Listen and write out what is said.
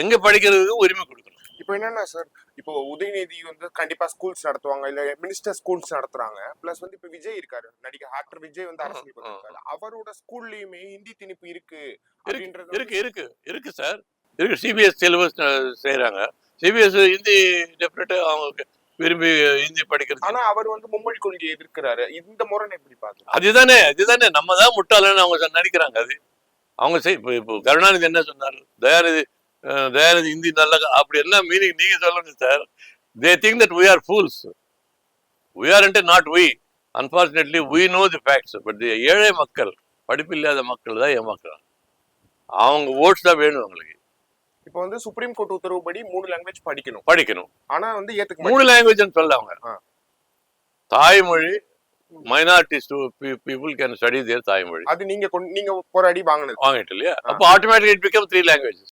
எங்க படிக்கிறதுக்கு உரிமை கொடுக்கணும். இப்போ என்னன்னா சார் இப்போ உதயநிதி வந்து கண்டிப்பா ஸ்கூல்ஸ் நடத்துவாங்க இல்ல மினிஸ்டர் ஸ்கூல்ஸ் நடத்துறாங்க. பிளஸ் வந்து இப்ப விஜய் இருக்காரு நடிகர் ஆக்டர் விஜய் வந்து அரசியல். இருக்காரு. அவரோட ஸ்கூல்லயுமே ஹிந்தி திணிப்பு இருக்கு இருக்கு அப்படின்றது இருக்கு இருக்கு இருக்கு சார். இருக்கு சிபிஎஸ் சிலபஸ் செய்றாங்க. சிபிஎஸ் ஹிந்தி டெஃபினட்டா அவங்க விரும்பி ஹிந்தி படிக்கிறது. ஆனா அவர் வந்து மும்மொழி கொள்கையை எதிர்க்கிறாரு. இந்த முறை எப்படி பாக்குறேன் அதுதானே அதுதானே நம்ம தான் முட்டாளன்னு அவங்க நடிக்கிறாங்க அது. அவங்க செய் இப்போ கருணாநிதி என்ன சொன்னார்? தயாநிதி தயாநிதி ஹிந்தி நல்ல அப்படி என்ன மீனிங் நீங்க சொல்லுங்க sir they think that we R fools. We aren't not we. Unfortunately we know the facts but ஏழை மக்கள் படிப்பில்லாத மக்கள் தான் ஏமாக்குறாங்க அவங்க ஓட்ஸ் தான் வேணும் அவங்களுக்கு. இப்போ வந்து சுப்ரீம் கோர்ட் உத்தரவுப்படி மூணு லாங்குவேஜ் படிக்கணும். படிக்கணும். ஆனா வந்து ஏத்துக்க மூணு லாங்குவேஜ்னு சொல்ல அவங்க. தாய்மொழி minorities people can study their தாய்மொழி. அது நீங்க நீங்க போராடி வாங்கினது. வாங்கிட்டு இல்லையா? அப்போ automatic it become three languages